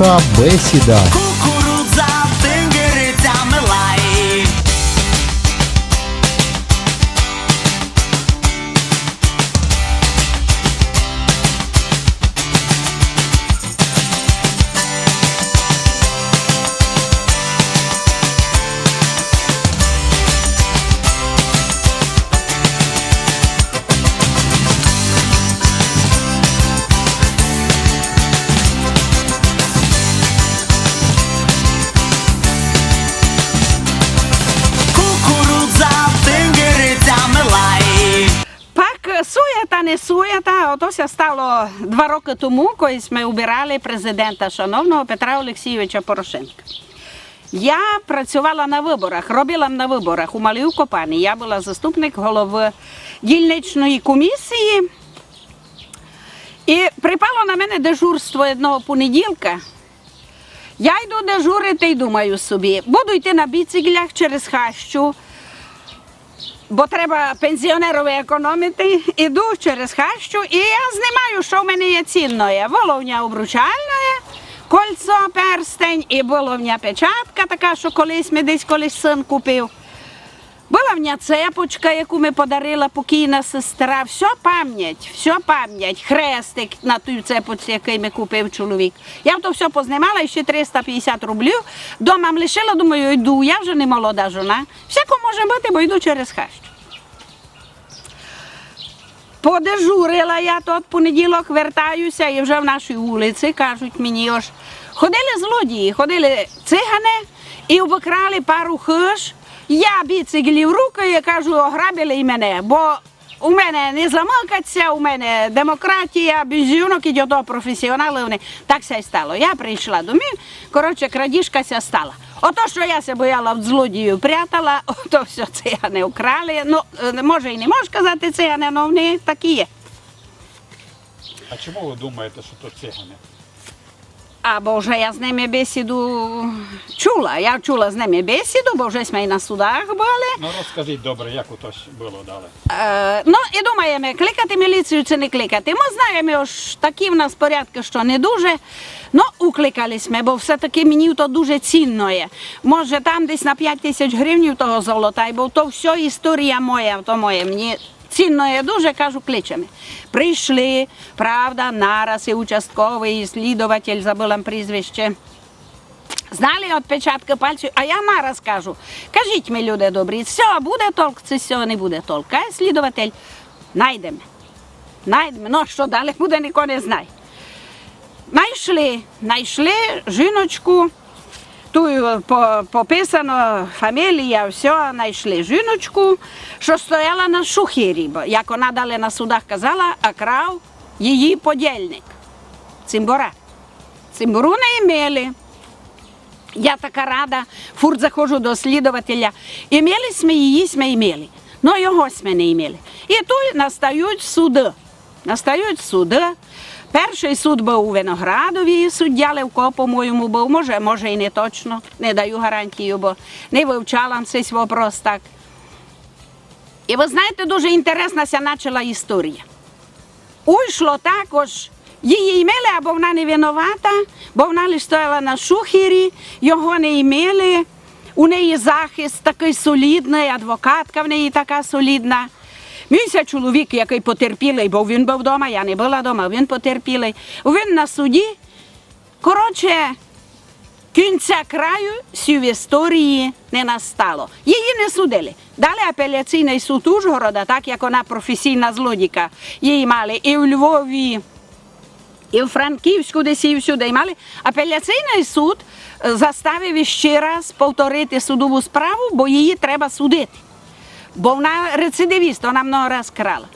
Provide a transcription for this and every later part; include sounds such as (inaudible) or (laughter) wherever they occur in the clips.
Наша бесіда. Суєта, не суєта, отося стало два роки тому, коли ми обирали президента шановного Петра Олексійовича Порошенка. Я працювала на виборах, робила на виборах у Малій Копані. Я була заступник голови дільничної комісії. І припало на мене дежурство одного понеділка. Я йду дежурити і думаю собі, буду йти на біциклях через хащу, бо треба пенсіонерові економити. Іду через хащу і я знімаю, що в мене є цінне. Воловня обручальне, кольцо, перстень і воловня печатка, така, що колись ми десь колись син купив. Була цепочка, яку ми подарила покійна сестра. Все пам'ять, все пам'ять, хрестик на тій цепочці, який ми купив чоловік. Я то все познімала і ще 350 рублів. Дома лишила, думаю, йду, я вже не молода жона. Всяко може бути, бо йду через хащу. Подежурила я тот понеділок, вертаюся і вже в нашій вулиці кажуть мені, ось ходили злодії, ходили цигани і обікрали пару хиш. Я біциклі в руки і кажу, ограбили і мене, бо у мене не замикаться, у мене демократія, без жінок і до. Вони так ся й стало. Я прийшла до мене, коротше, крадіжка ся стала. Ото, що я се бояла в злодію прятала, (laughs) ото все цигани украли. Ну, е, може і не можеш казати цигани, але вони такі є. А чому ви думаєте, що то цигани? Або вже я з ними бесіду чула. Я чула з ними бесіду, бо вже ми і на судах були. Ну розкажіть добре, як ото було далі. Е, ну і думаємо, кликати міліцію чи не кликати. Ми знаємо, що такі в нас порядки, що не дуже. Ну, укликались ми, бо все-таки мені то дуже цінно є. Може, там десь на 5 тисяч гривень того золота, бо то все історія моя, то моє. Мені цінно є дуже, кажу, кличемо. Прийшли, правда, нараз і участковий, і слідуватель, забула прізвище. Знали відпечатки пальців, а я нараз кажу, кажіть ми, люди добрі, все, буде толк, це все не буде толк. А слідуватель, найдемо. Найдемо, ну що далі буде, (laughs) ніхто не знає. Найшли, знайшли жіночку, тут пописано фамілія, все, знайшли жіночку, що стояла на шухері, як вона далі на судах казала, а крав її подільник. Цимбора. Цимбору не імели. Я така рада, фурт заходжу до слідувателя. Імели ми її, ми імели. Ну його ми не імели. І тут настають суди. Настають суди. Перший суд був у Виноградові, суддя Левко, по-моєму, був. Може, може і не точно, не даю гарантію, бо не вивчала цей вопрос так. І ви знаєте, дуже інтересна почала історія. Уйшло також. Її імели, або вона не винувата, бо вона лише стояла на шухері, його не імели. У неї захист такий солідний, адвокатка в неї така солідна. Мійся чоловік, який потерпілий, бо він був вдома, я не була вдома, він потерпілий. Він на суді. Коротше, кінця краю в історії не настало. Її не судили. Далі апеляційний суд Ужгорода, так як вона професійна злодійка, її мали і у Львові, і в Франківську, десь і всюди мали. Апеляційний суд заставив ще раз повторити судову справу, бо її треба судити. Бо вона рецидивіст, вона много раз крала.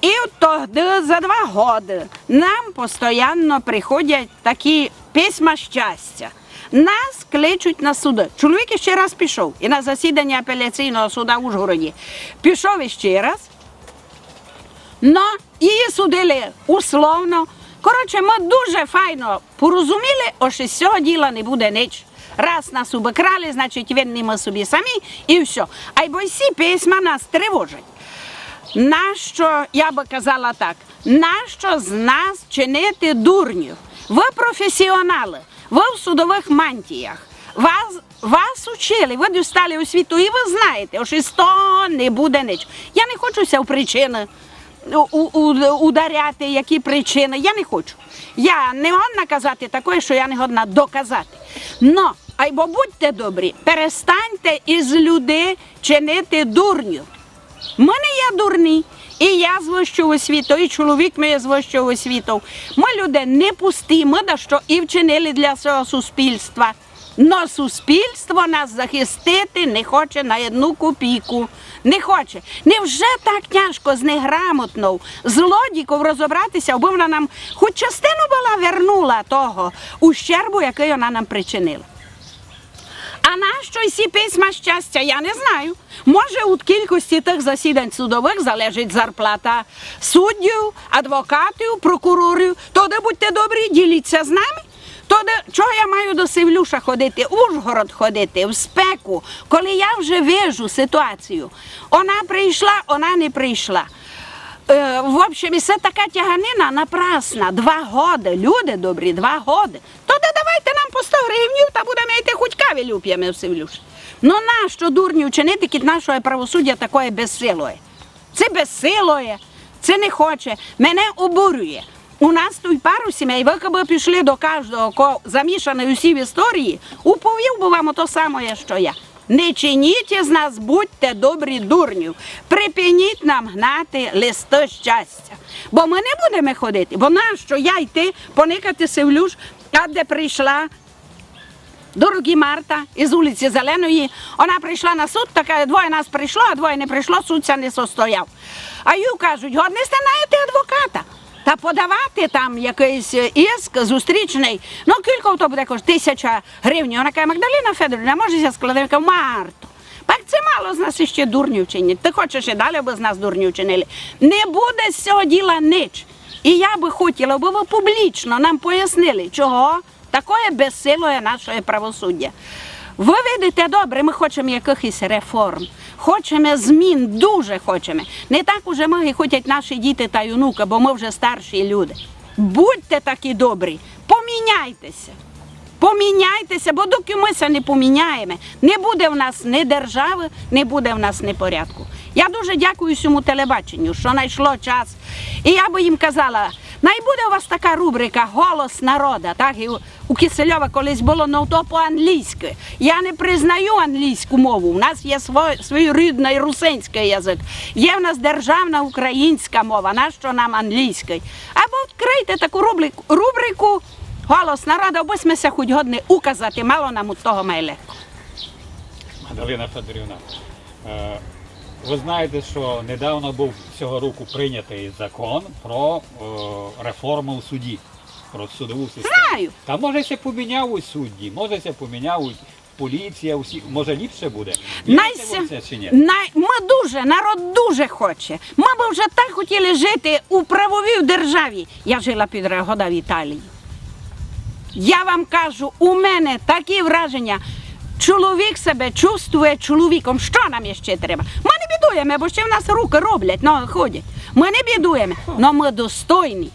І тоді за два роки нам постійно приходять такі письма щастя. Нас кличуть на суди. Чоловік ще раз пішов і на засідання апеляційного суду в Ужгороді. Пішов іще раз. Но її судили условно. Коротше, ми дуже файно порозуміли, що з цього діла не буде ніч. Раз нас обікрали, значить винні ми собі самі і все. А й бо всі письма нас тривожать. Нащо, я би казала так, нащо з нас чинити дурнів? ви професіонали, ви в судових мантіях. Вас, вас учили, ви дістали освіту, і ви знаєте, що з того не буде нічого. Я не хочуся в причини у- у- ударяти, які причини. Я не хочу. Я не годна казати таке, що я не годна доказати. Но, айбо будьте добрі, перестаньте із людей чинити дурню. Ми не є дурні. І я з вищого світу, і чоловік мій з вищого світу. Ми люди не пусті, ми да що і вчинили для свого суспільства. Но суспільство нас захистити не хоче на одну копійку. Не хоче. Невже так тяжко з неграмотною злодійком розібратися, аби вона нам хоч частину була вернула того ущербу, який вона нам причинила. А нащо всі письма щастя, я не знаю. Може, у кількості тих засідань судових залежить зарплата суддів, адвокатів, прокурорів. Тоді будьте добрі, діліться з нами. Тоді, чого я маю до Севлюша ходити, Ужгород ходити, в спеку, коли я вже вижу ситуацію. Вона прийшла, вона не прийшла. Е, в общем, це така тяганина напрасна. Два годи, люди добрі, два годи. Тоді давайте нам по 100 гривнів та будемо йти хоч каві люп'ями в Севлюш. Ну нащо дурні вчинити, кіт нашого правосуддя такое безсилує? Це безсилує, це не хоче. Мене обурює. У нас тут пару сімей, ви коли пішли до кожного, ко замішаний усі в історії, уповів би вам то саме, що я. Не чиніть із нас, будьте добрі дурнів. Припиніть нам гнати листи щастя. Бо ми не будемо ходити, бо нащо я йти поникати Севлюш, а де прийшла Дорогі Марта із вулиці Зеленої, вона прийшла на суд, така двоє нас прийшло, а двоє не прийшло, суд ця не состояв. А їй кажуть, годні сте знаєте адвоката. Та подавати там якийсь іск зустрічний, ну кілько то буде коштувати? тисяча гривень. Вона каже, Магдаліна Федорівна, може? Я кажу, Марто, так це мало з нас іще дурнів чинять. Ти хочеш і далі би з нас дурнів чинили. Не буде з цього діла ніч. І я би хотіла, аби ви публічно нам пояснили, чого такое безсилує наше правосуддя. Ви видите добре, ми хочемо якихось реформ, хочемо змін, дуже хочемо. Не так уже ми хочуть наші діти та й бо ми вже старші люди. Будьте такі добрі, поміняйтеся. Поміняйтеся, бо доки ми це не поміняємо, не буде в нас ні держави, не буде в нас ні порядку. Я дуже дякую всьому телебаченню, що знайшло час. І я би їм казала, най буде у вас така рубрика Голос народа. Так і у- Кисельова колись було ну то по-англійськи. Я не признаю англійську мову. У нас є свій рідний русинський язик. Є в нас державна українська мова. Нащо нам англійський? Або відкрийте таку рубрику, рубрику Голос народу, аби ми се хоч годні указати, мало нам у того майле. Галина Федорівна, е, ви знаєте, що недавно був цього року прийнятий закон про е, реформу в суді, про судову систему. Знаю. Та може ще поміняють судді, може ще поміняють поліція, усі, може ліпше буде. Найся, це чи ні? най, ми дуже, народ дуже хоче. Ми б вже так хотіли жити у правовій державі. Я жила півтора года в Італії. Я вам кажу, у мене такі враження. Чоловік себе чувствує чоловіком. Що нам ще треба? Ми не бідуємо, бо ще в нас руки роблять, ноги ходять. Ми не бідуємо, але ми достойні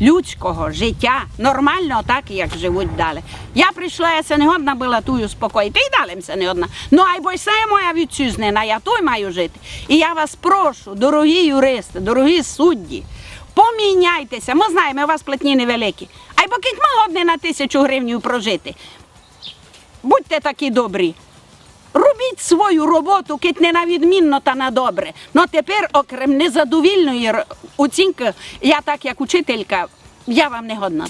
людського життя, нормально так, як живуть далі. Я прийшла, я се не годна була тую успокоїти, і далі не одна. Ну, ай бо це моя вітчизнина, я тут маю жити. І я вас прошу, дорогі юристи, дорогі судді, поміняйтеся. Ми знаємо, у вас платні невеликі. Ай бо кіть ми годні на тисячу гривень прожити. Будьте такі добрі. Робіть свою роботу, кить не на відмінно та на добре. Ну тепер, окрім незадовільної оцінки, я так як учителька, я вам не годна.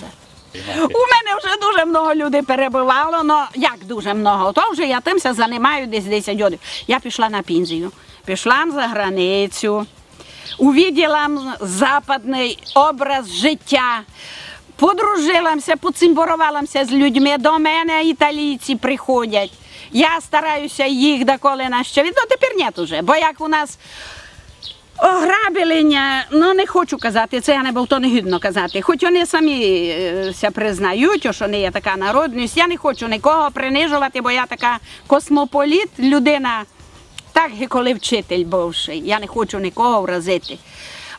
У мене вже дуже много людей перебувало, ну як дуже много, то вже я тимся займаю десь 10 років. Я пішла на пенсію, пішла за границю, увиділа западний образ життя. Подружилася, поцимборувалася з людьми. До мене італійці приходять. Я стараюся їх доколи нащавити. Ну тепер нет уже, бо як у нас ограбелення, ну не хочу казати, це я не був то не гідно казати. Хоч вони самі е, ся признають, що не є така народність. Я не хочу нікого принижувати, бо я така космополіт, людина, так і коли вчитель бувший. Я не хочу нікого вразити.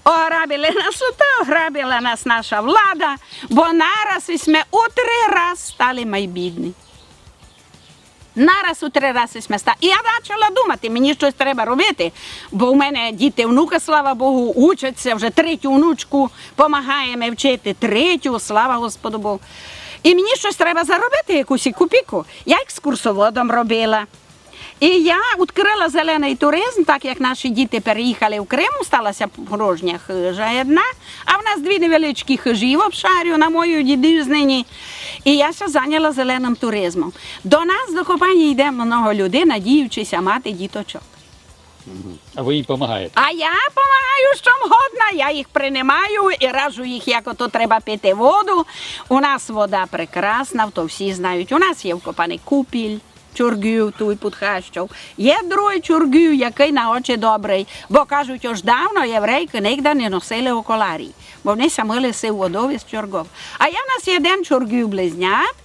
Ограбили нас ото, ограбила нас наша влада, бо нараз і у три раз стали майбідні. Нараз у три рази стали. І я почала думати, мені щось треба робити, бо в мене діти, внука, слава Богу, учаться вже третю внучку, допомагаємо вчити, третю, слава Господу Богу. І мені щось треба заробити, якусь і копійку. Я екскурсоводом робила. І я відкрила зелений туризм, так як наші діти переїхали в Крим, сталася порожня хижа одна, а в нас дві невеличкі хижі в обшарю на мою дідузнині. І я ще зайняла зеленим туризмом. До нас до компанії йде много людей, надіючися мати діточок. А ви їм допомагаєте. А я допомагаю, що годна, я їх приймаю і раджу їх, як ото треба пити воду. У нас вода прекрасна, то всі знають. У нас є вкопаний купіль. Чургів той підхащав. Є другий чургів, який на очі добрий, бо кажуть, ось давно єврейки ніде не носили околарі, бо вони самили си водові з чургов. А є в нас один чоргів близнят.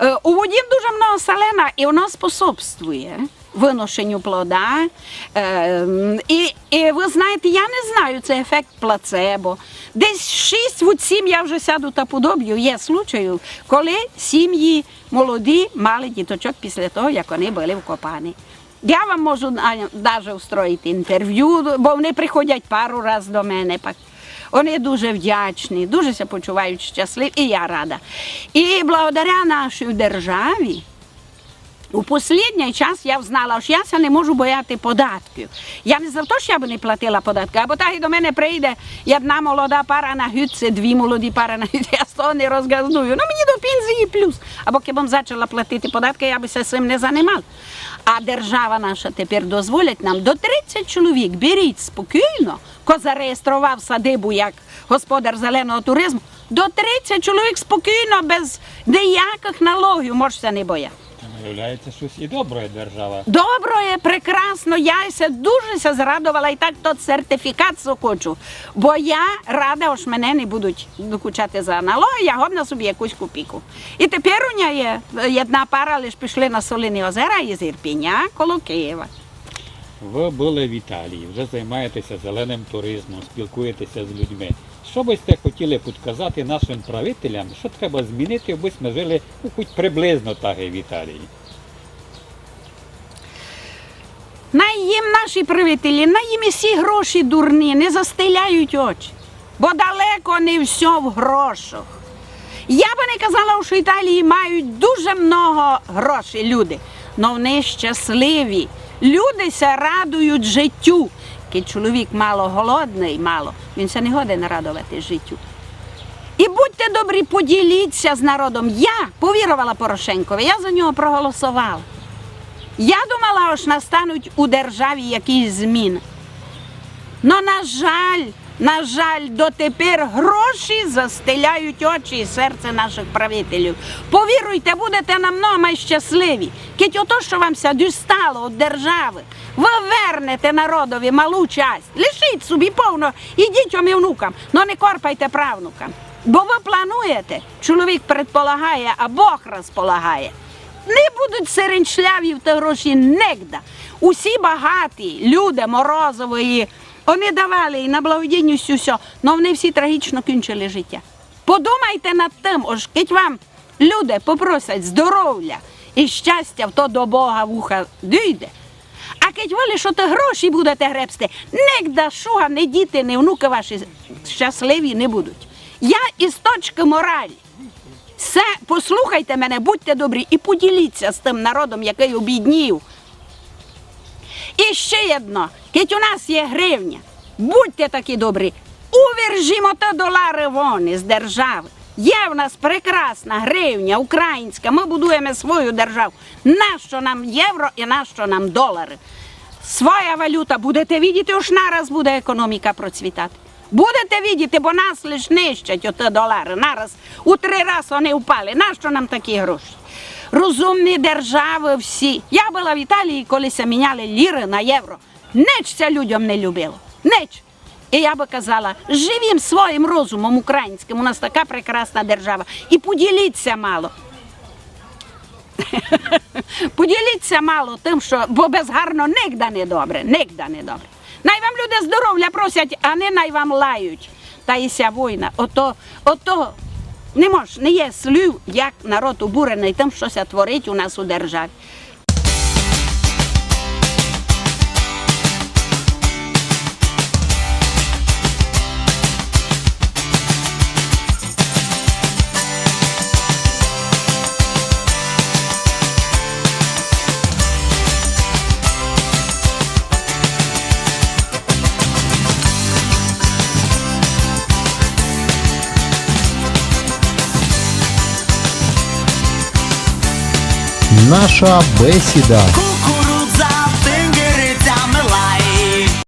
Е, У воді дуже много селена і воно способствує виношенню плода. Е, І, і ви знаєте, я не знаю, це ефект плацебо. Десь 6 від 7 я вже сяду та подоб'ю. Є случаї, коли сім'ї молоді мали діточок після того, як вони були вкопані. Я вам можу навіть устроїти інтерв'ю, бо вони приходять пару разів до мене. Вони дуже вдячні, дуже се почувають щасливі, і я рада. І благодаря нашій державі, у останній час я знала, що я не можу бояти податків. Я не за те, що я б не платила податки, або так і до мене прийде одна молода пара на гюдце, дві молоді пари на гюдце, (laughs) я з того не розгаздую. Ну мені до пенсії плюс. Або якби почала платити податки, я се цим не займала. А держава наша тепер дозволить нам до 30 чоловік беріть спокійно, ко зареєстрував садибу як господар зеленого туризму, до 30 чоловік спокійно, без ніяких налогів, можете не бояти. Виявляється, щось і добре держава. Добре, прекрасно. Я ся дуже ся зрадувала і так тот сертифікат хочу. Бо я рада, ось мене не будуть докучати за налоги, я годна собі якусь копійку. І тепер у неї є одна пара, лише пішли на Солині озера із Ірпіня коло Києва. Ви були в Італії, вже займаєтеся зеленим туризмом, спілкуєтеся з людьми. Що би сте хотіли підказати нашим правителям, що треба змінити, аби ми жили ну, хоч приблизно так в Італії? На їм наші правителі, на їм і всі гроші дурні, не застеляють очі. Бо далеко не все в грошах. Я би не казала, що в Італії мають дуже много грошей люди, але вони щасливі. Люди ся радують життю. Коли чоловік мало голодний, мало, він ще не годен радувати життю. І будьте добрі, поділіться з народом. Я повірувала Порошенкові, я за нього проголосувала. Я думала, що настануть у державі якісь зміни. Но, на жаль, на жаль, дотепер гроші застеляють очі і серце наших правителів. Повіруйте, будете намного щасливі. Кіть ото, що вам ся дістало від держави, ви вернете народові малу часть. Лишіть собі повно і дітям і внукам, но не корпайте правнукам. Бо ви плануєте, чоловік предполагає, а Бог розполагає. Не будуть сиренчляві в ті гроші негда. Усі багаті люди Морозової, вони давали і на благодійність усе, але вони всі трагічно кінчили життя. Подумайте над тим, ось кить вам люди попросять здоров'я і щастя, то до Бога вуха дійде. А кить ви лише ти гроші будете гребсти, негда шуга, не діти, не внуки ваші щасливі не будуть. Я із точки моралі. Все, послухайте мене, будьте добрі і поділіться з тим народом, який обіднів. І ще одно, кить у нас є гривня. Будьте такі добрі, увержімо те долари вон із держави. Є в нас прекрасна гривня українська. Ми будуємо свою державу. Нащо нам євро і нащо нам долари? Своя валюта, будете видіти, уж нараз буде економіка процвітати. Будете видіти, бо нас лиш нищать оте долари. Нараз у три рази вони впали. Нащо нам такі гроші? Розумні держави всі. Я була в Італії, коли міняли ліри на євро. Неч це людям не любило. Неч. І я би казала, живім своїм розумом українським. У нас така прекрасна держава. І поділіться мало. (laughs) Поділіться мало тим, що бо без гарно нігда не добре, нігда не добре. Най вам люди здоров'я просять, а не най вам лають. Та і ся війна. Ото, ото не мож, не є слів, як народ обурений тим, що ся творить у нас у державі. Наша бесіда.